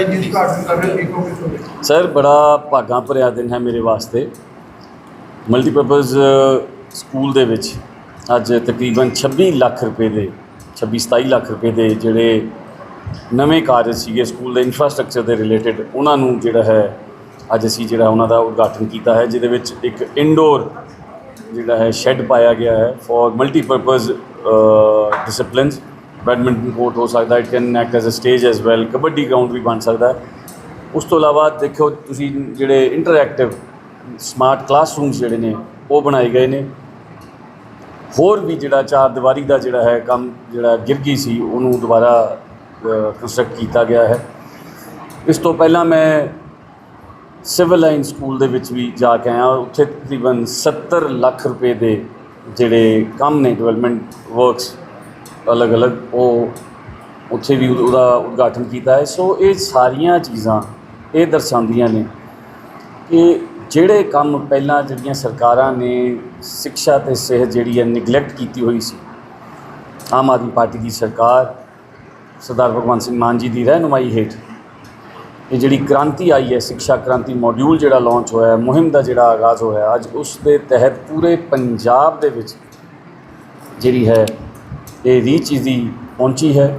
ਹੈ ਜਿਹਦੀ ਘਾਟ ਕਰ ਰਹੇ ਪੀਕੋ ਕਿਸ ਹੋਵੇ ਸਰ, ਬੜਾ ਭਾਗਾਂ ਭਰਿਆ ਦਿਨ ਹੈ ਮੇਰੇ ਵਾਸਤੇ। ਮਲਟੀਪਰਪਸ ਸਕੂਲ ਦੇ ਵਿੱਚ ਅੱਜ ਤਕਰੀਬਨ 26 ਲੱਖ ਰੁਪਏ ਦੇ 26 27 ਲੱਖ ਰੁਪਏ ਦੇ ਜਿਹੜੇ ਨਵੇਂ ਕਾਰਜ ਸੀਗੇ ਸਕੂਲ ਦੇ ਇਨਫਰਾਸਟ੍ਰਕਚਰ ਦੇ ਰਿਲੇਟਡ ਉਹਨਾਂ ਨੂੰ ਜਿਹੜਾ ਹੈ ਅੱਜ ਅਸੀਂ ਜਿਹੜਾ ਉਹਨਾਂ ਦਾ ਉਦਘਾਟਨ ਕੀਤਾ ਹੈ, ਜਿਹਦੇ ਵਿੱਚ ਇੱਕ ਇਨਡੋਰ ਜਿਹੜਾ ਹੈ ਸ਼ੈੱਡ ਪਾਇਆ ਗਿਆ ਹੈ for multipurpose disciplines badminton court ਹੋ ਸਕਦਾ it can act as a stage as well kabaddi ground ਵੀ ਬਣ ਸਕਦਾ। ਉਸ ਤੋਂ ਇਲਾਵਾ ਦੇਖੋ ਤੁਸੀਂ ਜਿਹੜੇ ਇੰਟਰੈਕਟਿਵ ਸਮਾਰਟ ਕਲਾਸਰੂਮਸ ਜਿਹੜੇ ਨੇ, ਉਹ ਬਣਾਏ ਗਏ ਨੇ। ਹੋਰ ਵੀ ਜਿਹੜਾ ਚਾਰ ਦੀਵਾਰੀ ਦਾ ਜਿਹੜਾ ਹੈ ਕੰਮ, ਜਿਹੜਾ ਗਿਰਗੀ ਸੀ, ਉਹਨੂੰ ਦੁਬਾਰਾ ਕੰਸਟਰਕਟ ਕੀਤਾ ਗਿਆ ਹੈ। ਇਸ ਤੋਂ ਪਹਿਲਾਂ ਮੈਂ ਸਿਵਲ ਲਾਈਨ ਸਕੂਲ ਦੇ ਵਿੱਚ ਵੀ ਜਾ ਕੇ ਆਇਆ, ਉੱਥੇ ਤਕਰੀਬਨ 70 ਲੱਖ ਰੁਪਏ ਦੇ ਜਿਹੜੇ ਕੰਮ ਨੇ ਡਿਵੈਲਪਮੈਂਟ ਵਰਕਸ ਅਲੱਗ-ਅਲੱਗ ਉਹ ਉੱਥੇ ਵੀ ਉਹਦਾ- ਉਦਘਾਟਨ ਕੀਤਾ ਹੈ। ਸੋ ਇਹ ਸਾਰੀਆਂ ਚੀਜ਼ਾਂ ਇਹ ਦਰਸਾਉਂਦੀਆਂ ਨੇ ਕਿ ਜਿਹੜੇ ਕੰਮ ਪਹਿਲਾਂ ਜਿਹੜੀਆਂ ਸਰਕਾਰਾਂ ਨੇ ਸਿੱਖਿਆ ਤੇ ਸਿਹਤ ਜਿਹੜੀ ਹੈ ਨਿਗਲੈਕਟ ਕੀਤੀ ਹੋਈ ਸੀ, ਆਮ ਆਦਮੀ ਪਾਰਟੀ ਦੀ ਸਰਕਾਰ, ਸਰਦਾਰ ਭਗਵੰਤ ਸਿੰਘ ਮਾਨ ਜੀ ਦੀ ਰਹਿਨੁਮਾਈ ਹੇਠ, ਇਹ ਜਿਹੜੀ ਕ੍ਰਾਂਤੀ ਆਈ ਹੈ, ਸਿੱਖਿਆ ਕ੍ਰਾਂਤੀ ਮੋਡਿਊਲ ਜਿਹੜਾ ਲਾਂਚ ਹੋਇਆ ਹੈ, ਮੁਹਿੰਮ ਦਾ ਜਿਹੜਾ ਆਗਾਜ਼ ਹੋਇਆ ਅੱਜ ਉਸ ਦੇ ਤਹਿਤ ਪੂਰੇ ਪੰਜਾਬ ਦੇ ਵਿੱਚ ਜਿਹੜੀ ਹੈ ਇਹ ਰੀਚ ਦੀ ਪਹੁੰਚੀ ਹੈ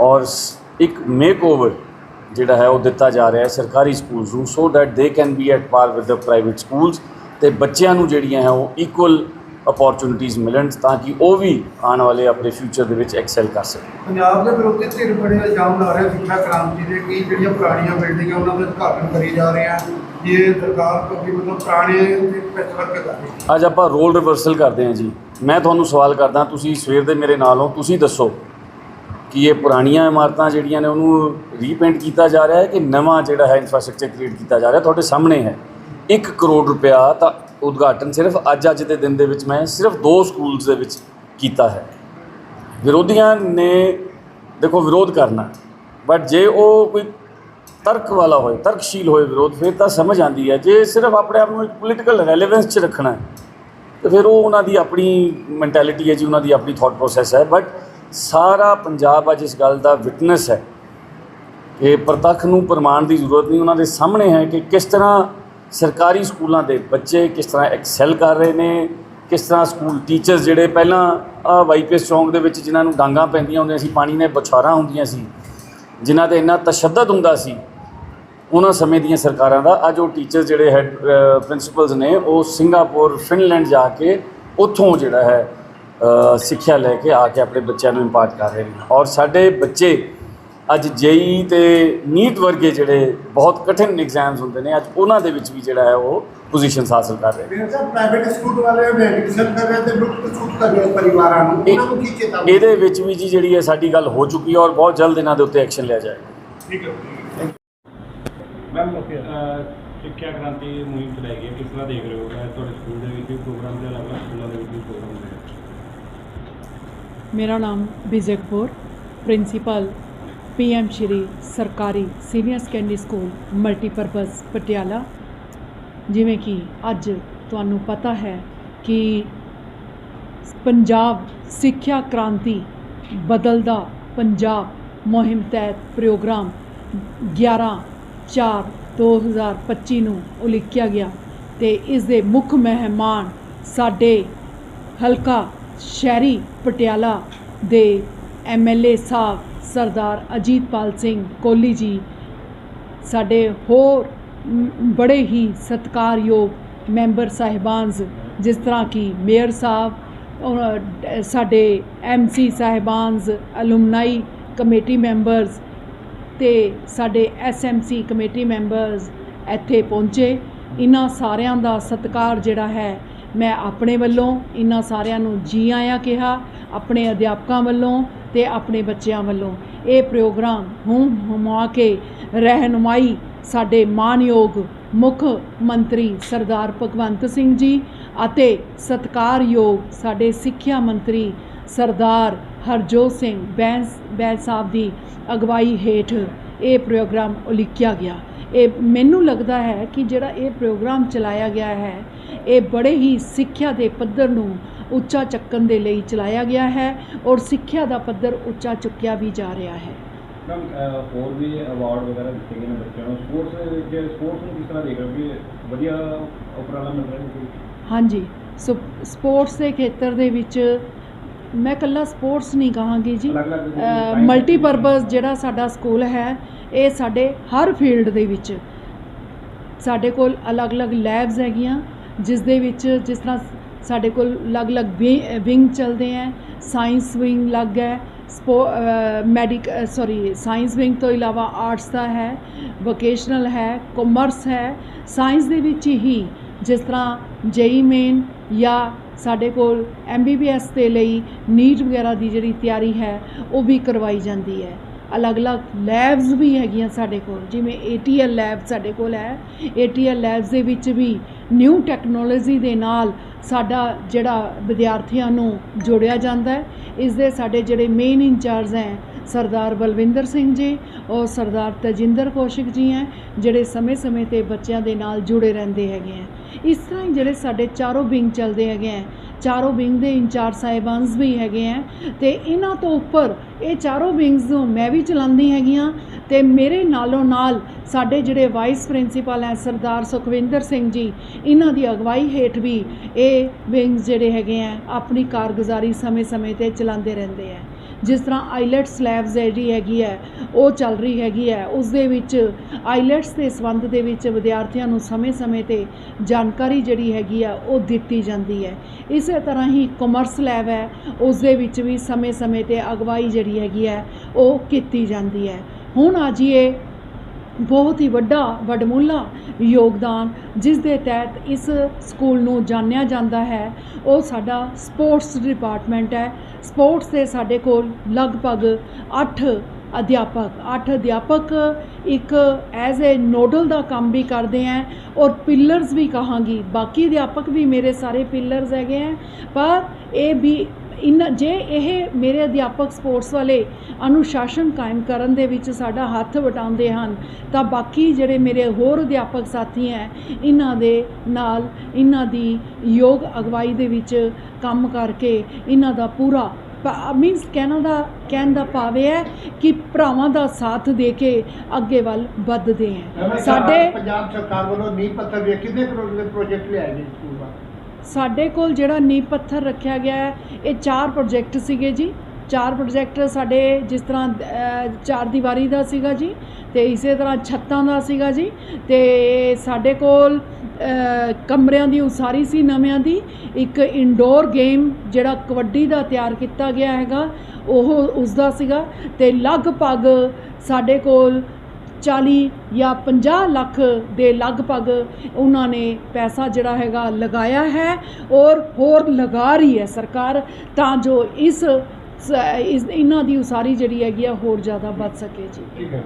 ਔਰ ਇੱਕ ਮੇਕਓਵਰ ਜਿਹੜਾ ਹੈ ਉਹ ਦਿੱਤਾ ਜਾ ਰਿਹਾ ਹੈ ਸਰਕਾਰੀ ਸਕੂਲਸ ਨੂੰ so that they can be at par with the private schools ਤੇ ਬੱਚਿਆਂ ਨੂੰ ਜਿਹੜੀਆਂ ਹੈ ਉਹ ਇਕੁਅਲ ਅਪੋਰਚੁਨਿਟੀਜ਼ ਮਿਲਣ ਤਾਂ ਕਿ ਉਹ ਵੀ ਆਉਣ ਵਾਲੇ ਆਪਣੇ ਫਿਊਚਰ ਦੇ ਵਿੱਚ ਐਕਸੈਲ ਕਰ ਸਕਣ। ਪੰਜਾਬ ਦੇ ਵਿਰੋਧੀ ਧਿਰ ਬੜੇ ਇਲਜ਼ਾਮ ਲਾ ਰਹੇ ਸਿੱਖਿਆ ਕ੍ਰਾਂਤੀ ਦੇ ਕਿ ਜਿਹੜੀਆਂ ਪੁਰਾਣੀਆਂ ਬਿਲਡਿੰਗਾਂ ਉਹਨਾਂ ਦੇ ਉਦਘਾਟਨ ਕਰੀ ਜਾ ਰਹੇ ਆ ਇਹ ਸਰਕਾਰ ਕਦੀ ਮਤਲਬ ਪੁਰਾਣੇ ਦੇ ਪੈਚ ਵਰਕ ਕਰ ਰਹੀ ਹੈ ਅੱਜ ਆਪਾਂ ਰੋਲ ਰਿਵਰਸਲ ਕਰਦੇ ਹਾਂ ਜੀ। ਮੈਂ ਤੁਹਾਨੂੰ ਸਵਾਲ ਕਰਦਾ, ਤੁਸੀਂ ਸਵੇਰ ਦੇ ਮੇਰੇ ਨਾਲ ਹੋ, ਤੁਸੀਂ ਦੱਸੋ ਕਿ ਇਹ ਪੁਰਾਣੀਆਂ ਇਮਾਰਤਾਂ ਜਿਹੜੀਆਂ ਨੇ ਉਹਨੂੰ ਰੀਪੇਂਟ ਕੀਤਾ ਜਾ ਰਿਹਾ ਹੈ ਕਿ ਨਵਾਂ ਜਿਹੜਾ ਹੈ ਇਨਫਰਾਸਟ੍ਰਕਚਰ ਕ੍ਰੀਏਟ ਕੀਤਾ ਜਾ ਰਿਹਾ? ਤੁਹਾਡੇ ਸਾਹਮਣੇ ਹੈ। 1 ਕਰੋੜ ਰੁਪਇਆ ਤਾਂ ਉਦਘਾਟਨ ਸਿਰਫ ਅੱਜ ਅੱਜ ਦੇ ਦਿਨ ਦੇ ਵਿੱਚ ਮੈਂ ਸਿਰਫ ਦੋ ਸਕੂਲਸ ਦੇ ਵਿੱਚ ਕੀਤਾ ਹੈ। ਵਿਰੋਧੀਆਂ ਨੇ ਦੇਖੋ, ਵਿਰੋਧ ਕਰਨਾ ਬਟ ਜੇ ਉਹ ਕੋਈ ਤਰਕ ਵਾਲਾ ਹੋਏ, ਤਰਕਸ਼ੀਲ ਹੋਏ ਵਿਰੋਧ, ਫਿਰ ਤਾਂ ਸਮਝ ਆਉਂਦੀ ਹੈ। ਜੇ ਸਿਰਫ ਆਪਣੇ ਆਪ ਨੂੰ ਇੱਕ ਪੋਲੀਟੀਕਲ ਰੈਲੇਵੈਂਸ 'ਚ ਰੱਖਣਾ ਹੈ ਤੇ ਫਿਰ ਉਹ ਉਹਨਾਂ ਦੀ ਆਪਣੀ ਮੈਂਟੈਲਿਟੀ ਹੈ ਜੀ, ਉਹਨਾਂ ਦੀ ਆਪਣੀ ਥਾਟ ਪ੍ਰੋਸੈਸ ਹੈ। ਬਟ ਸਾਰਾ ਪੰਜਾਬ ਅੱਜ ਇਸ ਗੱਲ ਦਾ ਵਿਟਨੈਸ ਹੈ ਕਿ ਪ੍ਰਤੱਖ ਨੂੰ ਪ੍ਰਮਾਣ ਦੀ ਜ਼ਰੂਰਤ ਨਹੀਂ। ਉਹਨਾਂ ਦੇ ਸਾਹਮਣੇ ਹੈ ਕਿ ਕਿਸ ਤਰ੍ਹਾਂ ਸਰਕਾਰੀ ਸਕੂਲਾਂ ਦੇ ਬੱਚੇ ਕਿਸ ਤਰ੍ਹਾਂ ਐਕਸੈਲ ਕਰ ਰਹੇ ਨੇ, ਕਿਸ ਤਰ੍ਹਾਂ ਸਕੂਲ ਟੀਚਰਸ ਜਿਹੜੇ ਪਹਿਲਾਂ ਆ ਵਾਈਪੀਐਸ ਚੌਂਕ ਦੇ ਵਿੱਚ ਜਿਨ੍ਹਾਂ ਨੂੰ ਡਾਂਗਾ ਪੈਂਦੀਆਂ ਹੁੰਦੀਆਂ ਸੀ, ਪਾਣੀ ਨੇ ਬੁਛਾਰਾਂ ਹੁੰਦੀਆਂ ਸੀ, ਜਿਨ੍ਹਾਂ ਤੇ ਇੰਨਾ ਤਸ਼ੱਦਦ ਹੁੰਦਾ ਸੀ ਉਹਨਾਂ ਸਮੇਂ ਦੀਆਂ ਸਰਕਾਰਾਂ ਦਾ। ਅੱਜ ਉਹ ਟੀਚਰ ਜਿਹੜੇ ਹੈਡ ਪ੍ਰਿੰਸੀਪਲਸ ਨੇ ਉਹ ਸਿੰਗਾਪੁਰ ਫਿਨਲੈਂਡ ਜਾ ਕੇ ਉੱਥੋਂ ਜਿਹੜਾ ਹੈ ਸਿੱਖਿਆ ਲੈ ਕੇ ਆ ਕੇ ਆਪਣੇ ਬੱਚਿਆਂ ਨੂੰ ਇੰਪਾਰਟ ਕਰ ਰਹੇ ਨੇ। ਔਰ ਸਾਡੇ ਬੱਚੇ ਅੱਜ ਜੇਈ ਤੇ ਨੀਟ ਵਰਗੇ ਜਿਹੜੇ ਬਹੁਤ ਕਠਿਨ ਐਗਜ਼ਾਮਸ ਹੁੰਦੇ ਨੇ ਅੱਜ ਉਹਨਾਂ ਦੇ ਵਿੱਚ ਵੀ ਜਿਹੜਾ ਹੈ ਉਹ ਪੋਜੀਸ਼ਨਸ ਹਾਸਲ ਕਰ ਰਹੇ ਨੇ। ਪ੍ਰਾਈਵੇਟ ਸਕੂਲ ਵਾਲੇ ਮੈਡੀਕਲ ਕਰ ਰਹੇ ਤੇ ਲੁੱਟ ਖਸੁੱਟ ਕਰ ਰਹੇ ਪਰਿਵਾਰਾਂ ਨੂੰ। ਉਹਨਾਂ ਨੂੰ ਕੀ ਚੇਤਾਵਨੀ ਇਹਦੇ ਵਿੱਚ ਵੀ ਜੀ ਜਿਹੜੀ ਹੈ ਸਾਡੀ ਗੱਲ ਹੋ ਚੁੱਕੀ ਹੈ ਔਰ ਬਹੁਤ ਜਲਦ ਇਹਨਾਂ ਦੇ ਉੱਤੇ ਐਕਸ਼ਨ ਲਿਆ ਜਾਏਗਾ। ਠੀਕ ਹੈ। ਮੈਮ ਸਿੱਖਿਆ ਕ੍ਰਾਂਤੀ ਮੁਹਿੰਮ ਚਲਾਈ ਗਈ ਹੈ। ਕਿਸ ਤਰ੍ਹਾਂ ਦੇਖ ਰਹੇ ਹੋ? ਮੈਂ ਤੁਹਾਡੇ ਸਕੂਲ ਦੇ ਵਿੱਚ ਵੀ ਪ੍ਰੋਗਰਾਮ ਤੇ ਅਲੱਗ-ਅਲੱਗ ਸਕੂਲਾਂ ਦੇ ਵਿੱਚ ਵੀ ਪ੍ਰੋਗਰਾਮ ਹੋਏ ਮੇਰਾ ਨਾਮ ਵਿਜੇ ਕਪੂਰ, ਪ੍ਰਿੰਸੀਪਲ ਪੀਐਮ ਸ਼੍ਰੀ ਸਰਕਾਰੀ senior secondary school multipurpose Patiala. ਜਿਵੇਂ ਕਿ ਅੱਜ ਤੁਹਾਨੂੰ ਪਤਾ ਹੈ ਕਿ ਪੰਜਾਬ ਸਿੱਖਿਆ ਕ੍ਰਾਂਤੀ ਬਦਲਦਾ ਪੰਜਾਬ ਮੁਹਿੰਮ ਤਹਿਤ ਪ੍ਰੋਗਰਾਮ 11 4 2025 ਨੂੰ ਉਲੀਕਿਆ ਗਿਆ ਅਤੇ ਇਸ ਦੇ ਮੁੱਖ ਮਹਿਮਾਨ ਸਾਡੇ ਹਲਕਾ ਸ਼ਹਿਰੀ ਪਟਿਆਲਾ ਦੇ ਐਮਐਲਏ ਸਾਹਿਬ ਸਰਦਾਰ ਅਜੀਤਪਾਲ ਸਿੰਘ ਕੋਹਲੀ ਜੀ ਸਾਡੇ ਹੋਰ ਬੜੇ ਹੀ ਸਤਿਕਾਰਯੋਗ ਮੈਂਬਰ ਸਾਹਿਬਾਨਜ਼ ਜਿਸ ਤਰ੍ਹਾਂ ਕਿ ਮੇਅਰ ਸਾਹਿਬ ਔਰ, ਅ, ਸਾਡੇ ਐਮਸੀ ਸਾਹਿਬਾਨਜ਼ ਅਲੂਮਨਾਈ ਕਮੇਟੀ ਮੈਂਬਰਸ ਤੇ ਸਾਡੇ ਐਸਐਮਸੀ ਕਮੇਟੀ ਮੈਂਬਰਸ ਇੱਥੇ ਪਹੁੰਚੇ। ਇਹਨਾਂ ਸਾਰਿਆਂ ਦਾ ਸਤਿਕਾਰ ਜਿਹੜਾ ਹੈ ਮੈਂ ਆਪਣੇ ਵੱਲੋਂ, ਇਹਨਾਂ ਸਾਰਿਆਂ ਨੂੰ ਜੀ ਆਇਆਂ ਕਿਹਾ, ਆਪਣੇ ਅਧਿਆਪਕਾਂ ਵੱਲੋਂ ਤੇ ਆਪਣੇ ਬੱਚਿਆਂ ਵੱਲੋਂ। ਇਹ ਪ੍ਰੋਗਰਾਮ ਹੂਮ ਹੁਮਾ ਕੇ ਰਹਿਨੁਮਾਈ ਸਾਡੇ ਮਾਨਯੋਗ ਮੁੱਖ ਮੰਤਰੀ ਸਰਦਾਰ ਭਗਵੰਤ ਸਿੰਘ ਜੀ ਅਤੇ ਸਤਿਕਾਰਯੋਗ ਸਾਡੇ ਸਿੱਖਿਆ ਮੰਤਰੀ ਸਰਦਾਰ ਹਰਜੋਤ ਸਿੰਘ ਬੈਂਸ ਬੈਂਸ ਸਾਹਿਬ ਦੀ ਅਗਵਾਈ ਹੇਠ ਇਹ ਪ੍ਰੋਗਰਾਮ ਉਲੀਕਿਆ ਗਿਆ। ਇਹ ਮੈਨੂੰ ਲੱਗਦਾ ਹੈ ਕਿ ਜਿਹੜਾ ਇਹ ਪ੍ਰੋਗਰਾਮ ਚਲਾਇਆ ਗਿਆ ਹੈ ਇਹ ਬੜੇ ਹੀ ਸਿੱਖਿਆ ਦੇ ਪੱਧਰ ਨੂੰ ਉੱਚਾ ਚੱਕਣ ਦੇ ਲਈ ਚਲਾਇਆ ਗਿਆ ਹੈ ਔਰ ਸਿੱਖਿਆ ਦਾ ਪੱਧਰ ਉੱਚਾ ਚੁੱਕਿਆ ਵੀ ਜਾ ਰਿਹਾ ਹੈ। ਮੈਮ ਹੋਰ ਵੀ ਅਵਾਰਡ ਵਗੈਰਾ ਦਿੱਤੇ ਗਏ ਨੇ ਬੱਚਿਆਂ ਨੂੰ। ਸਪੋਰਟਸ ਵਿੱਚ ਸਪੋਰਟਸ ਨੂੰ ਕਿਸ ਤਰ੍ਹਾਂ ਦੇਖ ਰਹੇ ਹੋ? ਕਿ ਵਧੀਆ ਉਪਰਾਲਾ ਮਿਲ ਰਿਹਾ ਹੈ? ਕੋਈ ਹਾਂਜੀ ਸੋ ਸਪੋਰਟਸ ਦੇ ਖੇਤਰ ਦੇ ਵਿੱਚ ਮੈਂ ਕੱਲਾ ਸਪੋਰਟਸ ਨਹੀਂ ਕਹਾਂਗੀ ਜੀ। ਮਲਟੀਪਰਪਸ ਜਿਹੜਾ ਸਾਡਾ ਸਕੂਲ ਹੈ ਇਹ ਸਾਡੇ ਹਰ ਫੀਲਡ ਦੇ ਵਿੱਚ। ਸਾਡੇ ਕੋਲ ਅਲੱਗ-ਅਲੱਗ ਲੈਬਸ ਹੈਗੀਆਂ ਜਿਸ ਦੇ ਵਿੱਚ ਜਿਸ ਤਰ੍ਹਾਂ ਸਾਡੇ ਕੋਲ ਅਲੱਗ-ਅਲੱਗ ਵਿੰਗ ਚੱਲਦੇ ਹੈ ਸਾਇੰਸ ਵਿੰਗ ਲੱਗ ਹੈ ਮੈਡੀਕ ਸੌਰੀ ਸਾਇੰਸ ਵਿੰਗ ਤੋਂ ਇਲਾਵਾ ਆਰਟਸ ਦਾ ਹੈ ਵੋਕੇਸ਼ਨਲ ਹੈ ਕਾਮਰਸ ਹੈ। ਸਾਇੰਸ ਦੇ ਵਿੱਚ ਹੀ ਜਿਸ ਤਰ੍ਹਾਂ ਜੇਈ ਮੇਨ ਜਾਂ ਸਾਡੇ ਕੋਲ ਐਮਬੀਬੀਐਸ ਦੇ ਲਈ ਨੀਟ ਵਗੈਰਾ ਦੀ ਜਿਹੜੀ ਤਿਆਰੀ ਹੈ, ਉਹ ਵੀ ਕਰਵਾਈ ਜਾਂਦੀ ਹੈ। ਅਲੱਗ-ਅਲੱਗ ਲੈਬਸ ਵੀ ਹੈਗੀਆਂ ਸਾਡੇ ਕੋਲ, ਜਿਵੇਂ ATL ਲੈਬ ਸਾਡੇ ਕੋਲ ਹੈ। ATL ਲੈਬਸ ਦੇ ਵਿੱਚ ਵੀ ਨਿਊ ਟੈਕਨੋਲੋਜੀ ਦੇ ਨਾਲ ਸਾਡਾ ਜਿਹੜਾ ਵਿਦਿਆਰਥੀਆਂ ਨੂੰ ਜੋੜਿਆ ਜਾਂਦਾ ਹੈ, ਇਸ ਦੇ ਸਾਡੇ ਜਿਹੜੇ ਮੇਨ ਇੰਚਾਰਜ ਹੈ ਸਰਦਾਰ ਬਲਵਿੰਦਰ ਸਿੰਘ ਜੀ, ਔਰ ਸਰਦਾਰ ਤਜਿੰਦਰ ਕੌਸ਼ਿਕ ਜੀ ਹੈ, ਜਿਹੜੇ ਸਮੇਂ-ਸਮੇਂ ਤੇ ਬੱਚਿਆਂ ਦੇ ਨਾਲ ਜੁੜੇ ਰਹਿੰਦੇ ਹੈਗੇ ਹੈ। ਇਸ ਤਰ੍ਹਾਂ ਹੀ ਜਿਹੜੇ ਸਾਡੇ ਚਾਰੋਂ ਵਿੰਗ ਚੱਲਦੇ ਹੈਗੇ ਹੈ ਚਾਰੋਂ ਵਿੰਗ ਦੇ ਇੰਚਾਰਜ ਸਾਹਿਬਾਨਸ ਵੀ ਹੈਗੇ ਹੈ ਤੇ ਇਹਨਾਂ ਤੋਂ ਉੱਪਰ ਇਹ ਚਾਰੋਂ ਵਿੰਗਸ ਨੂੰ ਮੈਂ ਵੀ ਚਲਾਉਂਦੀ ਹੈਗੀਆਂ ਤੇ ਮੇਰੇ ਨਾਲੋਂ ਨਾਲ ਸਾਡੇ ਜਿਹੜੇ ਵਾਈਸ ਪ੍ਰਿੰਸੀਪਲ ਹੈ ਸਰਦਾਰ ਸੁਖਵਿੰਦਰ ਸਿੰਘ ਜੀ, ਇਹਨਾਂ ਦੀ ਅਗਵਾਈ ਹੇਠ ਵੀ ਇਹ ਵਿੰਗਸ ਜਿਹੜੇ ਹੈਗੇ ਹੈ ਆਪਣੀ ਕਾਰਗੁਜ਼ਾਰੀ ਸਮੇਂ-ਸਮੇਂ ਤੇ ਚਲਾਉਂਦੇ ਰਹਿੰਦੇ ਹੈ ਜਿਸ ਤਰ੍ਹਾਂ ਆਈਲੈਟਸ ਲੈਬਸ ਜਿਹੜੀ ਹੈਗੀ ਹੈ, ਉਹ ਚੱਲ ਰਹੀ ਹੈਗੀ ਹੈ। ਉਸ ਦੇ ਵਿੱਚ ਆਈਲੈਟਸ ਦੇ ਸੰਬੰਧ ਦੇ ਵਿੱਚ ਵਿਦਿਆਰਥੀਆਂ ਨੂੰ ਸਮੇਂ-ਸਮੇਂ ਤੇ ਜਾਣਕਾਰੀ ਜਿਹੜੀ ਹੈਗੀ ਆ, ਉਹ ਦਿੱਤੀ ਜਾਂਦੀ ਹੈ। ਇਸੇ ਤਰ੍ਹਾਂ ਹੀ ਕਮਰਸ ਲੈਬ ਹੈ, ਉਸ ਦੇ ਵਿੱਚ ਵੀ ਸਮੇਂ-ਸਮੇਂ ਤੇ ਅਗਵਾਈ ਜਿਹੜੀ ਹੈਗੀ ਹੈ, ਉਹ ਕੀਤੀ ਜਾਂਦੀ ਹੈ। ਹੁਣ ਆ ਜੀਏ ਬਹੁਤ ਹੀ ਵੱਡਾ, ਵਡਮੁੱਲਾ ਯੋਗਦਾਨ ਜਿਸ ਦੇ ਤਹਿਤ ਇਸ ਸਕੂਲ ਨੂੰ ਜਾਣਿਆ ਜਾਂਦਾ ਹੈ। ਉਹ ਸਾਡਾ ਸਪੋਰਟਸ ਡਿਪਾਰਟਮੈਂਟ ਹੈ। ਸਪੋਰਟਸ ਦੇ ਸਾਡੇ ਕੋਲ ਲਗਭਗ 8 ਅਧਿਆਪਕ 8 ਅਧਿਆਪਕ ਇੱਕ ਐਜ਼ ਅ ਨੋਡਲ ਦਾ ਕੰਮ ਵੀ ਕਰਦੇ ਹੈ ਔਰ ਪਿਲਰਸ ਵੀ ਕਹਾਂਗੀ। ਬਾਕੀ ਅਧਿਆਪਕ ਵੀ ਮੇਰੇ ਸਾਰੇ ਪਿਲਰਸ ਹੈਗੇ ਹੈ ਪਰ ਇਹ ਵੀ ਇਨ ਜੇ ਇਹ ਮੇਰੇ ਅਧਿਆਪਕ ਸਪੋਰਟਸ ਵਾਲੇ ਅਨੁਸ਼ਾਸਨ ਕਾਇਮ ਕਰਨ ਦੇ ਵਿੱਚ ਸਾਡਾ ਹੱਥ ਵਟਾਉਂਦੇ ਹਨ ਤਾਂ ਬਾਕੀ ਜਿਹੜੇ ਮੇਰੇ ਹੋਰ ਅਧਿਆਪਕ ਸਾਥੀ ਹੈ ਇਹਨਾਂ ਦੇ ਨਾਲ ਇਹਨਾਂ ਦੀ ਯੋਗ ਅਗਵਾਈ ਦੇ ਵਿੱਚ ਕੰਮ ਕਰਕੇ ਇਹਨਾਂ ਦਾ ਪੂਰਾ ਮੀਨਸ ਕਹਿਣ ਦਾ ਕਹਿਣ ਦਾ ਭਾਵ ਇਹ ਹੈ ਕਿ ਭਰਾਵਾਂ ਦਾ ਸਾਥ ਦੇ ਕੇ ਅੱਗੇ ਵੱਲ ਵੱਧਦੇ ਹੈ। ਸਾਡੇ ਪੰਜਾਬ ਸਰਕਾਰ ਵੱਲੋਂ ਨੀਂਹ ਪੱਥਰ ਵੀ ਕਿੰਨੇ ਕਰੋੜ ਦੇ ਪ੍ਰੋਜੈਕਟ ਲਿਆਏ ਗਏ ਸਕੂਲ ਦਾ ਸਾਡੇ ਕੋਲ ਜਿਹੜਾ ਨੀਂਹ ਪੱਥਰ ਰੱਖਿਆ ਗਿਆ ਹੈ, ਇਹ ਚਾਰ ਪ੍ਰੋਜੈਕਟ ਸੀਗੇ ਜੀ। ਚਾਰ ਪ੍ਰੋਜੈਕਟ ਸਾਡੇ ਜਿਸ ਤਰ੍ਹਾਂ ਚਾਰ ਦੀਵਾਰੀ ਦਾ ਸੀਗਾ ਜੀ ਤੇ ਇਸੇ ਤਰ੍ਹਾਂ ਛੱਤਾਂ ਦਾ ਸੀਗਾ ਜੀ ਤੇ ਸਾਡੇ ਕੋਲ ਕਮਰਿਆਂ ਦੀ ਉਸਾਰੀ ਸੀ ਨਵਿਆਂ ਦੀ। ਇੱਕ ਇਨਡੋਰ ਗੇਮ ਜਿਹੜਾ ਕਬੱਡੀ ਦਾ ਤਿਆਰ ਕੀਤਾ ਗਿਆ ਹੈਗਾ, ਉਹ ਉਸ ਦਾ ਸੀਗਾ ਤੇ ਲਗਭਗ ਸਾਡੇ ਕੋਲ 40 ਜਾਂ 50 ਲੱਖ ਦੇ ਲਗਭਗ ਉਹਨਾਂ ਨੇ ਪੈਸਾ ਜਿਹੜਾ ਹੈਗਾ ਲਗਾਇਆ ਹੈ ਔਰ ਹੋਰ ਲਗਾ ਰਹੀ ਹੈ ਸਰਕਾਰ ਤਾਂ ਜੋ ਇਸ ਇਸ ਇਹਨਾਂ ਦੀ ਉਸਾਰੀ ਜਿਹੜੀ ਹੈਗੀ ਆ ਹੋਰ ਜ਼ਿਆਦਾ ਵੱਧ ਸਕੇ ਜੀ। ਠੀਕ ਹੈ।